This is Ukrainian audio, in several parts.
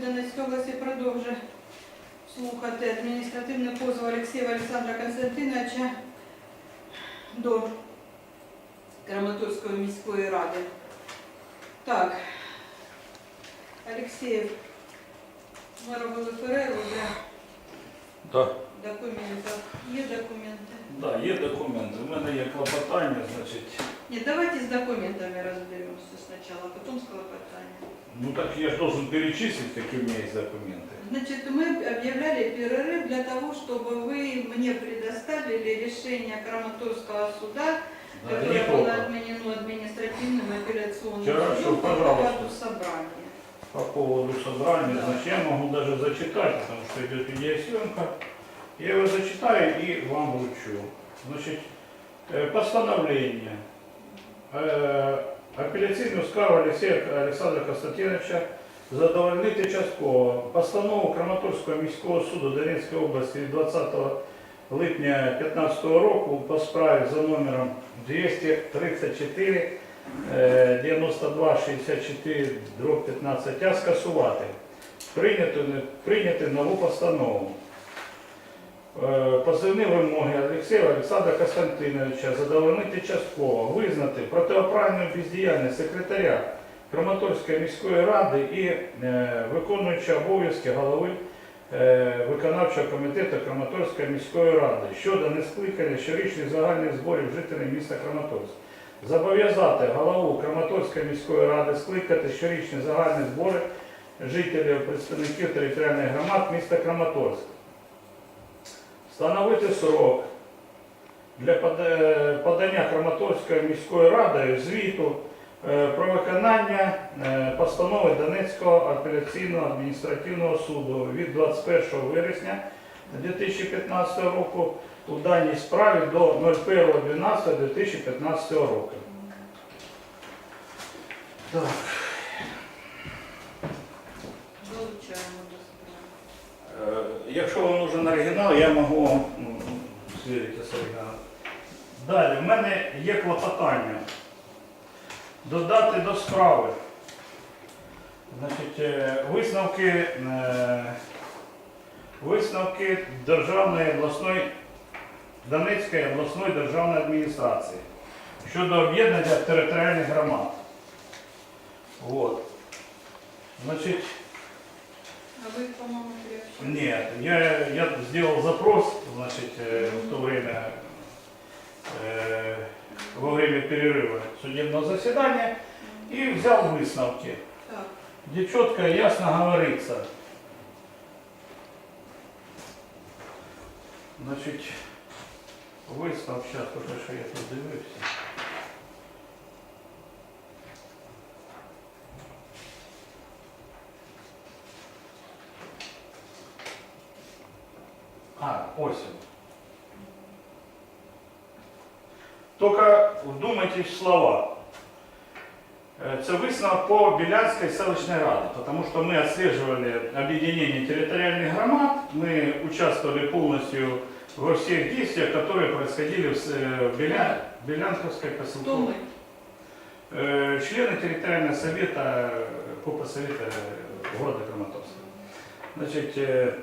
Донецької області продовжує слухати адміністративний позов Олексія Олександра Константиновича до Краматорської міської ради. Так, Олексіїв, ми робили перерву для Да. документів. Є документи? Да, є документи. У мене є клопотання, значить. Ні, давайте з документами розберемося спочатку, а потім з клопотанням. Ну так я должен перечислить, какие у меня есть документы. Значит, мы объявляли перерыв для того, чтобы вы мне предоставили решение Краматорского суда, Да, которое было только. отменено административным апелляционным Хорошо, судом по пожалуйста. поводу собрания. По поводу собрания, значит, я могу даже зачитать, потому что идет видеосъемка. Я его зачитаю и вам вручу. Значит, э, постановление. Э, Апеляційну скаргу Олексія Олександра Константиновича задовольнити частково постанову Краматорського міського суду Донецької області від 20 липня 2015 року по справі за номером 234 е, 92 64 дроб 15 а скасувати. Прийняти нову постанову. Е, Позивні вимоги Олексія Олександра Константиновича задовольнити частково, визнати протиправну бездіяльність секретаря Краматорської міської ради і е, виконуючого обов'язки голови е, виконавчого комітету Краматорської міської ради щодо нескликання щорічних загальних зборів жителів міста Краматорськ. Зобов'язати голову Краматорської міської ради скликати щорічні загальні збори жителів, представників територіальних громад міста Краматорськ. Встановити срок для подання Краматорської міської ради звіту е, про виконання е, постанови Донецького апеляційного адміністративного суду від 21 вересня 2015 року у даній справі до 01.12.2015 року. Так. Долучаємо до справи. Е, Якщо вам нужен оригінал, я можу звірити з. Далі, в мене є клопотання. Додати до справи. Значить, е, висновки, е, висновки Державної обласної Донецької обласної державної адміністрації щодо об'єднання територіальних громад. Вот. Значить, А ви, по-моєму, приобщили? Нет, я, я сделал запрос, значит, э, в то время, э, во время перерыва судебного заседания, и взял выставки, Так, где четко и ясно говорится. Значит, вистав, сейчас только що я тут дивився. А, осень. Только вдумайтесь в слова. Э, Це висновок по Білянській селищній раді, потому что мы отслеживали объединение территориальных громад, мы участвовали полностью во всех действиях, которые происходили в, с- э, в Беля... Белянковской хто поселковой. ми? Э, Члены территориального совета, э, Купа совета э, города Краматорска. Значит, э,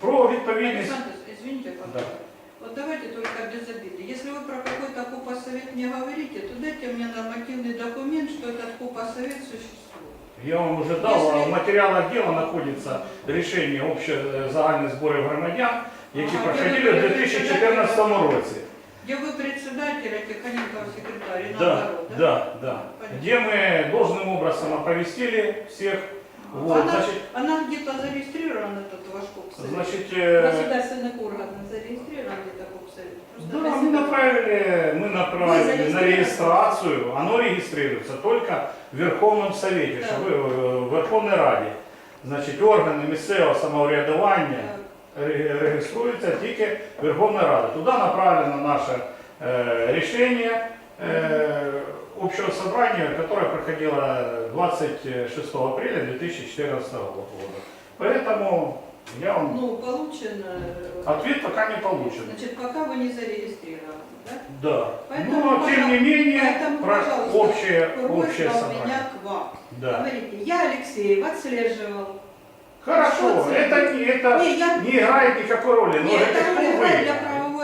про відповідність. Александр, извините, пожалуйста. Вот давайте только без обиды. Если вы про какой-то купосовет мне говорите, то дайте мне нормативный документ, что этот купосовет существует. Я вам уже дав, Якщо- а в матеріалах діла знаходиться рішення общих загальних зборів громадян, які Ага, проходили я в думаю, 2014 році. Где вы председатель, а Тихоненков секретарь, и Да, наоборот, да? да, да. Понятно. Где мы должным образом оповестили всех. Вот, она, значит, она где-то зарегистрирована, этот ваш купсовет? значит, э, Государственных органов зарегистрирован где-то купсовет? Просто да, для мы себя. направили, мы Вы направили на зарегистрировали? регистрацию. Оно регистрируется только в Верховном Совете, Да. що ви в Верховній Раді. Значить, органи місцевого самоврядування Да. ре- реєструється тільки Верховна Рада. Туди направлено наше э, решение э, общего собрания, которое проходило 26 апреля 2014 года. Поэтому Я вам... Ну, получен, Ответ пока не получен. значит, пока вы не зарегистрированы, да? Да. Поэтому, Но, тем не менее, поэтому, про общее, общее собрание. меня к вам. Да. Говорите, я Алексеев отслеживал. Хорошо, это, не- это Не, я не играет никакой роли. Но Нет, это это вы? играет для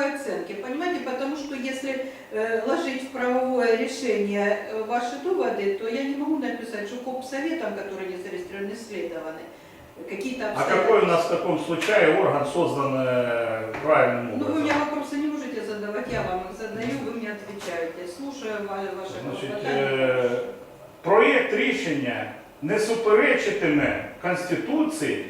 правовой оценки, понимаете, потому что если э, ложить в правовое решение э, ваши доводы, то я не могу написать, что коп советом, которые не зарегистрированы, исследованы, какие-то А обстоятельства. какой у нас в таком случае орган создан э, правильным Ну, вы образом? мне вопросы не можете задавать, я вам их задаю, вы мне отвечаете. Слушаю ва- ваши Значить, клопотания. е, проєкт рішення не суперечитиме Конституції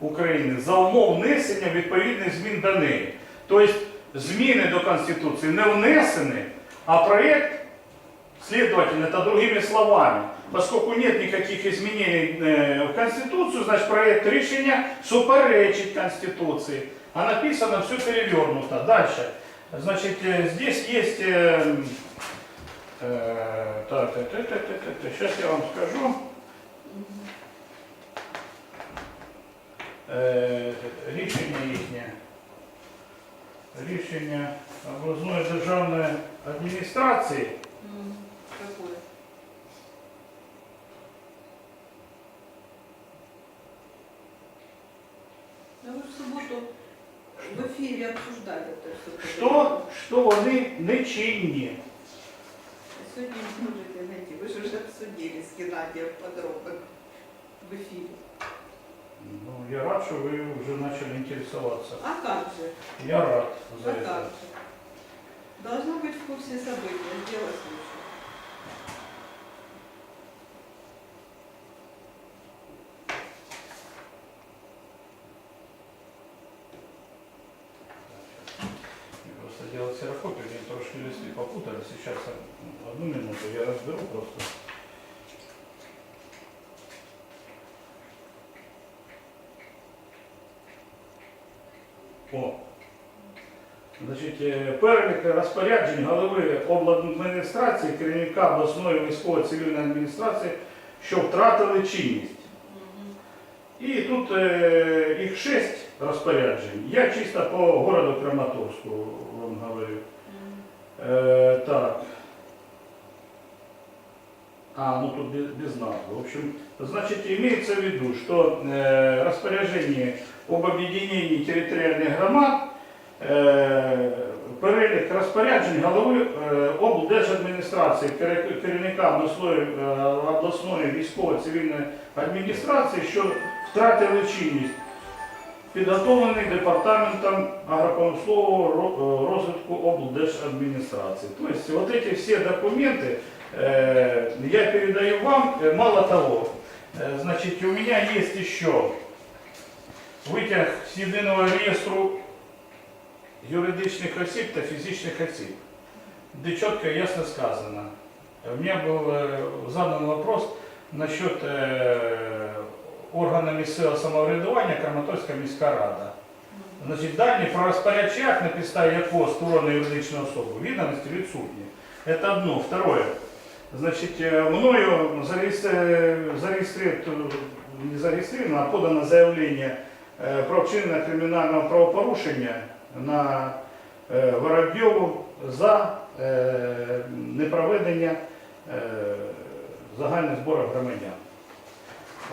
України за умов внесення відповідних змін до неї. Тобто зміни до Конституції не внесені, а проєкт, следовательно, это другими словами, поскольку нет никаких изменений э, в Конституцию, значит проект решения суперечит Конституции. А написано все перевернуто. Дальше. Значит, э, здесь есть... э, э, так, так, так, так, так, так, сейчас я вам скажу. Е, рішення їхнє. Рішення обласної державної адміністрації М, Какое? Да вы в субботу в эфире обсуждали это все. що, що вони не чинні. Сегодня не можете найти. Вы же уже обсудили с Геннадием подробно в эфире. Я рад, що ви вже почали інтересуватися. А как же? Я рад за А это. как же? Должна быть в курсе событий. Дело Просто делать ксерокопию, мне трошки листы попутали. Сейчас одну минуту я разберу просто. Значить, е, перелік розпоряджень голови обладміністрації, керівника обласної військово-цивільної адміністрації, що втратили чинність. Мгм. І тут е, їх шість розпоряджень. Я чисто по городу Краматорську вам говорю. Мгм. Э, так. А, ну тут без, без назви. В общем, значит, имеется в виду, что э, распоряжение об объединении территориальных громад, э, перелік розпоряджень голови е, облдержадміністрації, кере- керівника обласної, е, обласної військово-цивільної адміністрації, що втратили чинність, підготовлений департаментом агропромислового ро- е, розвитку облдержадміністрації. Тобто вот эти все документы э, я передаю вам. Э, Мало того, э, значит, у меня есть еще витяг з єдиного реєстру юридичних осіб та фізичних осіб, де чітко і ясно сказано. У меня был э, задан вопрос насчет э, органа місцевого самоврядування Краматорська міська рада. Значить, далі про розпорядчий акт, на підставі якого створена юридична особа, відомості відсутні. Це одно. Второе. Значить, е, мною зареєстр- зареєстрировано, не зареєстровано, а подано заявлення е, про вчинення кримінального правопорушення на е, Воробйову за е, непроведення е, загальних зборів громадян.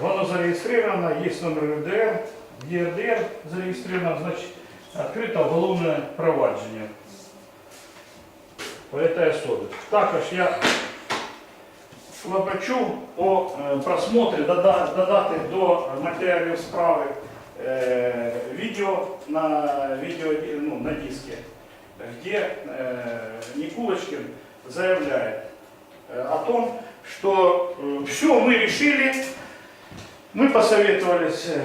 Воно зареєстровано, є номер РДР, ЄРДР зареєстровано, значить, відкрито головне провадження по этой особі. Також я клопочу о просмотрі, додати до матеріалів справи е, відео на, відео, ну, на диске, где э, Никулочкин заявляет э, о том, что все мы решили, мы посоветовались э,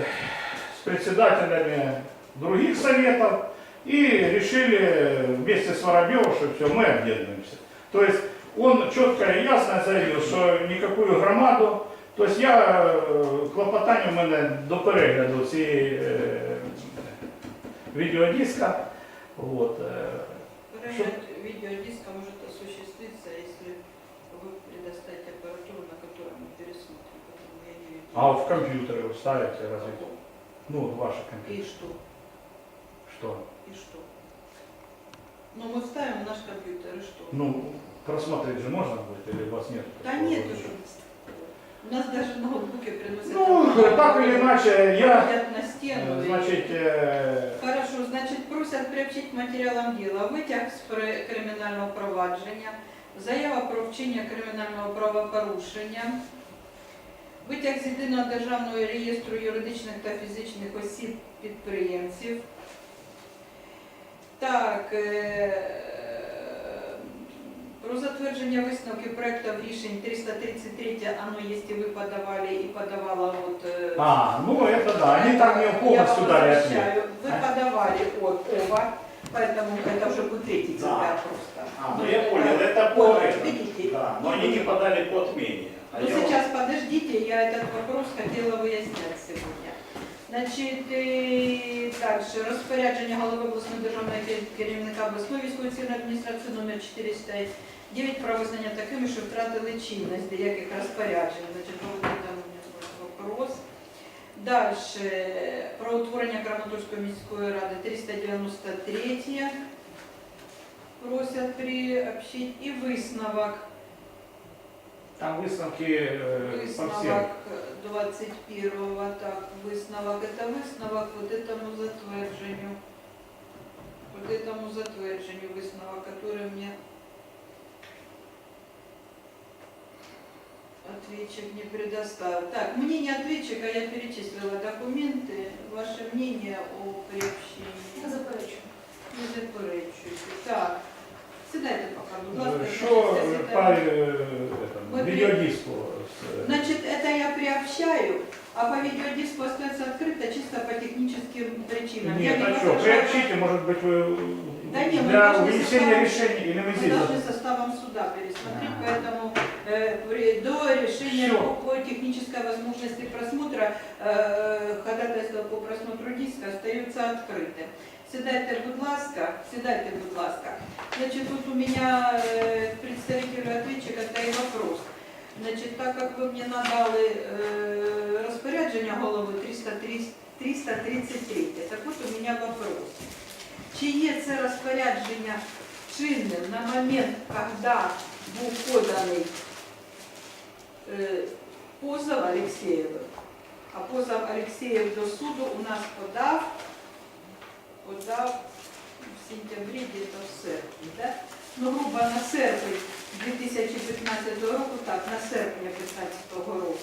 с председателями других советов и решили вместе с Воробьевым, что все, мы объединимся. То есть он четко и ясно заявил, что никакую громаду, то есть я е, клопотання в мене до перегляду цієї е, відеодиска. Вот, е, Перегляд видеодиска может осуществиться, если вы предоставите аппаратуру, на которой мы пересмотрим. Поэтому я не видела. а в компьютере вы ставите разве? Ну, вот ваши И компьютеры. что? Что? И что? Ну, мы ставим в наш компьютер, и что? Ну, просмотреть же можно будет, или у вас нет? Да такого нет режима? уже. У нас даже ноутбуки приносят. Ну, так или иначе, я, на стену. э, значит, э, Хорошо, значить, просять приобщити к матеріалам діла витяг з при- кримінального провадження, заява про вчинення кримінального правопорушення, витяг з єдиного державного реєстру юридичних та фізичних осіб підприємців. Так, е, про затвердження висновків проєктів рішень 333, оно є, і ви подавали, і подавала от... е, а, ну это да, они там мне я полностью вам дали ответ. возвращаю. Вы подавали от оба, поэтому это уже будет третий Да. тебя просто. А, ну я понял, это вот, по этому. видите? Да, но они не подали по отмене. А Ну я вот- сейчас подождите, я этот вопрос хотела выяснять сегодня. Значить, і дальше розпорядження голови обласної державної керівника обласної військової цивільної адміністрації номер 409 про визнання такими, що втратили чинність деяких розпоряджень. Значить, вопрос. Дальше про утворення Краматорської міської ради 393 просять приобщити і висновок. Там выставки э, по всем. Висновок 21-го, так, висновок, это висновок вот этому затвердженню. Вот этому затвердженню висновок, который мне ответчик не предоставил. Так, мнение ответчика я перечислила документы. Ваше мнение о приобщении. Не заперечую. Не заперечуйте. Так, сідайте пока, будь ласка. Значить, сідайте. Мы при- видеодиску? с, э, Значит, это я приобщаю, а по видеодиску остается открыто чисто по техническим причинам. я Нет, не а что, возражаю. приобщите, может быть, вы Да не, мы для вынесения решения или мы должны составом суда пересмотреть, Ага. поэтому э, до решения Всё. по, технической возможности просмотра э, ходатайство по просмотру диска остается открытым. Сідайте, будь ласка, сідайте, будь ласка. Значит, тут у меня э, представителю ответчика стоит вопрос. Значит, так как ви мені надали е, розпорядження голови 333, так от у мене вопрос. Є це розпорядження чинним на момент, коли був поданий е, позов Алексеєву? А позов Алексеєв до суду у нас подав, подав в сентябрі, где-то в серпні, да? ну, грубо на серпень 2015 року, так, на серпня 2015 року.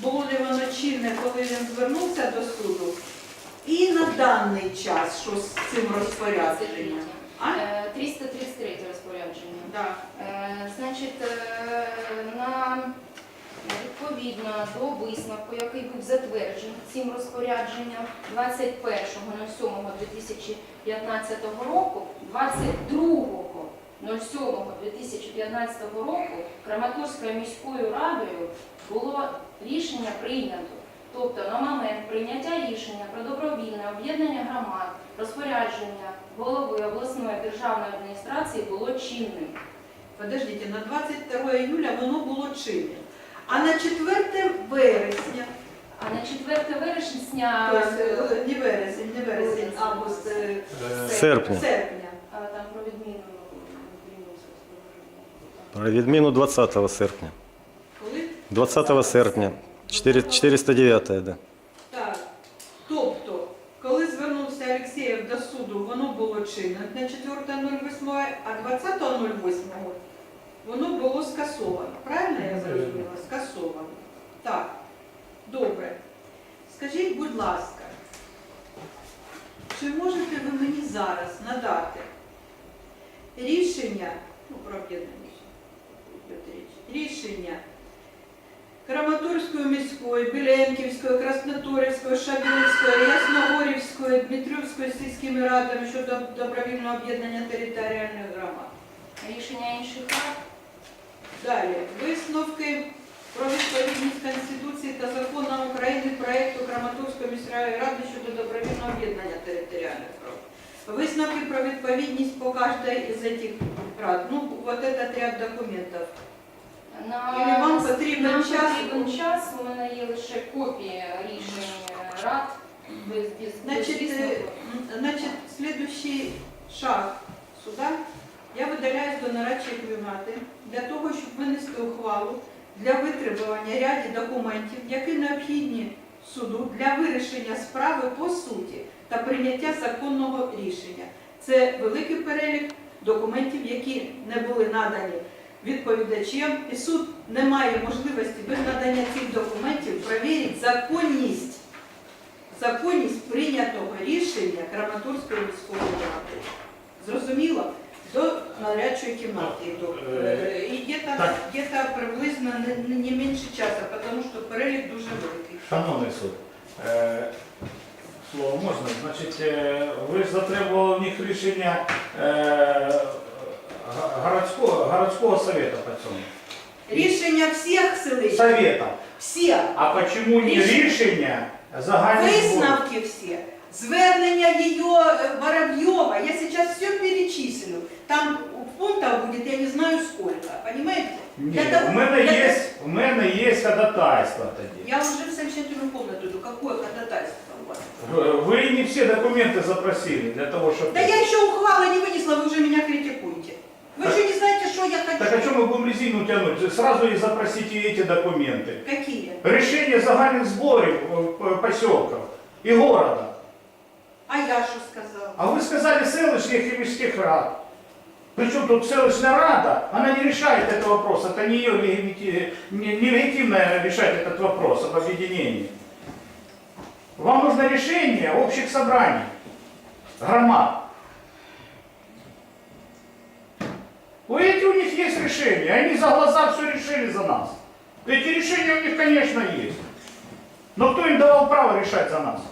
Було ли воно чинне, коли він звернувся до суду? І на даний час, що з цим розпорядженням? А? Е, 333 розпорядження. Да. Е, Значить, е, на відповідно до висновку, який був затверджений цим розпорядженням 21.07.2015 року, 22.07.2015 року Краматорською міською радою було рішення прийнято. Тобто на момент прийняття рішення про добровільне об'єднання громад розпорядження голови обласної державної адміністрації було чинним. Подождите, на 22 июля воно було чинним. А на 4 вересня, А на 4 вересня тобто е, не вересень, не вересень, август, е, Э, Серпня. серпня. а, там про відміну відмінилося Про відміну 20 серпня. Коли? 20 серпня. 4, 409, да. Так. Тобто, коли звернувся Алексєєв до суду, воно було чинне на 4.08, а 20.08 воно було скасовано. Правильно я зрозуміла? Скасовано. Так, добре. Скажіть, будь ласка, чи можете ви мені зараз надати рішення, ну, про об'єднання, рішення Краматорської міської, Біленківської, Красноторівської, Шабілівської, Ясногорівської, Дмитрівської сільськими радами щодо добровільного об'єднання територіальних громад. Рішення інших рад Далі висновки про відповідність Конституції та законам України проєкту Краматорської міської ради щодо добровільного об'єднання територіальних громад. Висновки про відповідність по кожній із цих рад. Ну, вот этот ряд документів. На Или вам потрібен нам час? потрібен час. У мене є лише копії рішень рад без, без, без Значит, э, значит, следующий шаг суда. Я видаляюсь до нарадчої кімнати для того, щоб винести ухвалу для витребування ряді документів, які необхідні суду для вирішення справи по суті та прийняття законного рішення. Це великий перелік документів, які не були надані відповідачем, і суд не має можливості без надання цих документів перевірити законність законність прийнятого рішення Краматорської міської ради. Зрозуміло? До нарядчої кімнати йду. Е, І где-то, Так. где-то приблизно не, не менше часу, тому що перелік дуже великий. Шановний суд, е, слово можна, значить, е, ви ж затребували в них рішення е, га- городського, городського совета по цьому. Рішення всіх селищ, Совета. всі, А почему не Рішення- рішення загальних зборів? висновки всі, звернення її е, Воробйова, я сейчас все перечислю. Там пунктов будет, я не знаю сколько, понимаете? Ні, Для того- у мене для є, у мене є ходатайство тоді. Я уже в совещательную комнату иду. Какое ходатайство у вас? Ви не всі документи запросили для того, щоб... Да я еще ухвала не вынесла, вы уже меня критикуете. Вы Так- еще не знаете, что я хочу. Так о чем мы будем резину тянуть? Сразу и запросите эти документы. Какие? Решение загальных сборов э, поселков и города. А я что сказала? А вы сказали селищных и міських рад. Причем тут селищная рада, она не решает этот вопрос. Это не ее легити- не- нелегитимно решать этот вопрос об объединении. Вам нужно решение общих собраний, громад. У этих у них есть решения, они за глаза все решили за нас. Эти решения у них, конечно, есть. Но кто им давал право решать за нас?